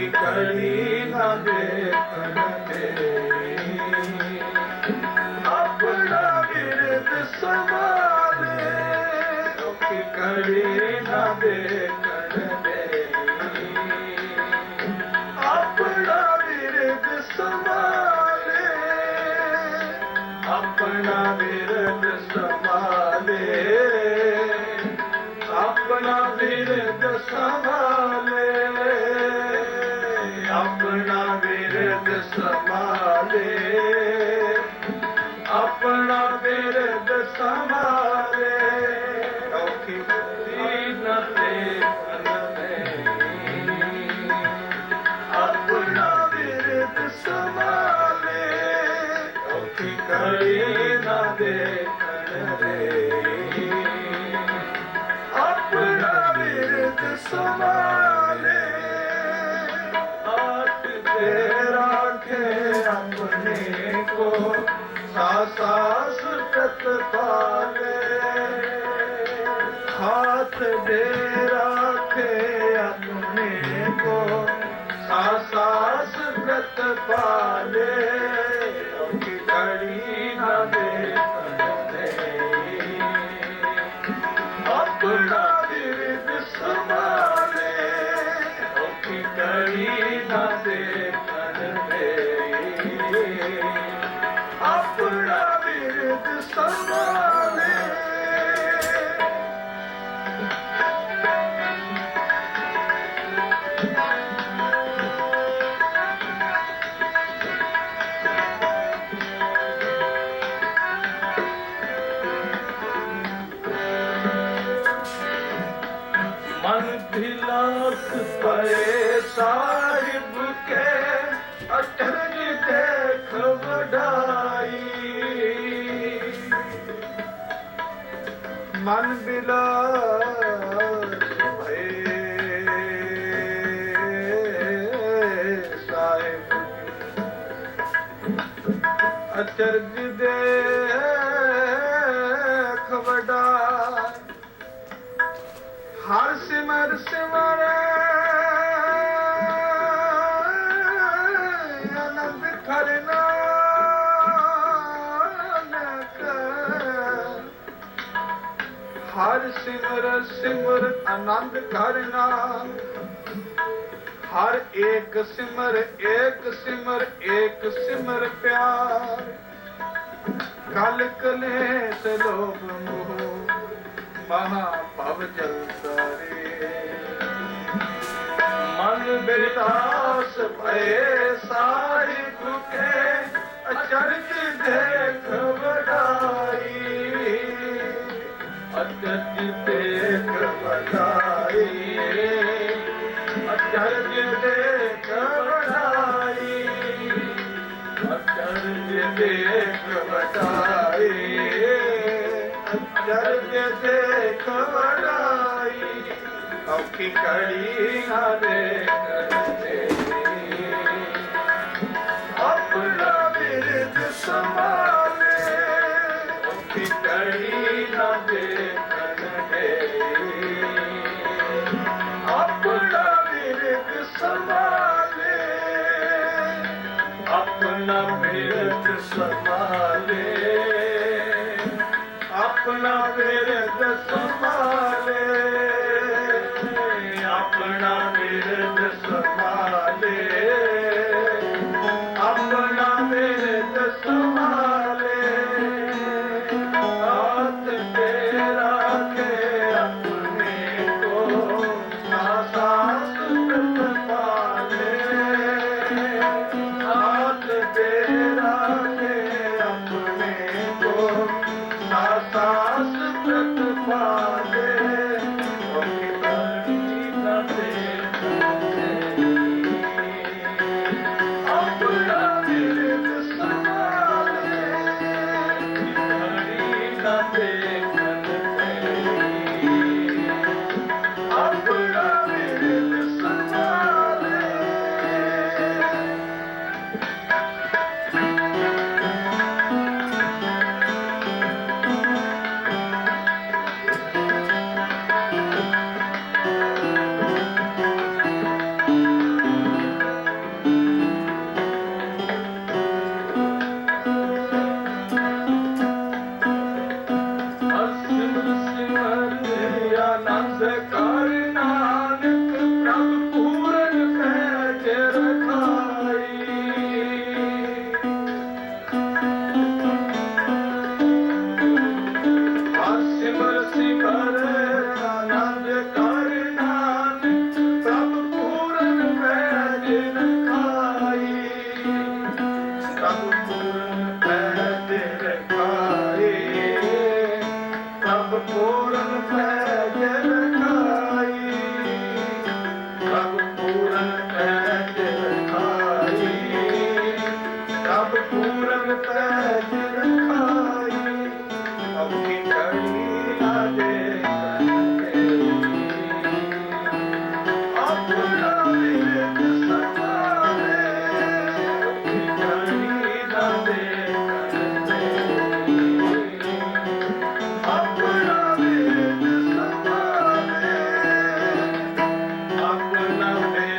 ਔਖੀ ਕੜੀ ਨਾ ਦੇਖਣ ਦੇ ਆਪਣਾ ਬਿਰਦ ਸਮਾਲੇ ਔਖੀ ਕੜੀ ਨਾ ਦੇਖਣ ਔਖੀ ਕੜੀ ਨਾ ਦੇਖਣ ਦੇ ਆਪਣਾ ਰਾਖੇ ਆਪਣੇ ਕੋ ਸਾਸਾ ਸੁਰਤ ਪਾਲੇ ਮਨ ਸਾਹਿਬ ਮਨ ਬਿਲਾਸ ਅਚਰਜ ਦੇ ਖਵੜਾ ਹਰ ਸਿਮਰ ਸਿਮਰ ਸਿਮਰ ਆਨੰਦ ਕਰਨਾ। ਹਰ ਏਕ ਸਿਮਰ ਏਕ ਸਿਮਰ ਏਕ ਸਿਮਰ ਪਿਆਰ। ਕਲ ਕਲੇਸ਼ ਲੋਭ ਮੋਹ ਮਹਾ ਭਵ ਜਲ ਤਾਰੇ ਮਨ ਬਿਰਦਾਸ ਭਏ ਸਾਰੇ ਦੁਖੇ, ਅਚਰਜ ਦੇਖ ਵਡਾਈ। ਅਚਰਜ ਦੇਖ ਵਡਾਈ ਅਚਰਜ ਦੇਖ ਵਡਾਈ ਅਚਰਜ ਦੇਖ ਵਡਾਈ ਔਖੀ ਕੜੀ ਨਾ ਦੇਖਦੇ। ਆਪਣਾ ਬਿਰਦ ਸੰਭਾਲੇ। ਔਖੀ ਕੜੀ ਨਾ ਦੇ सपा Christ. Amen.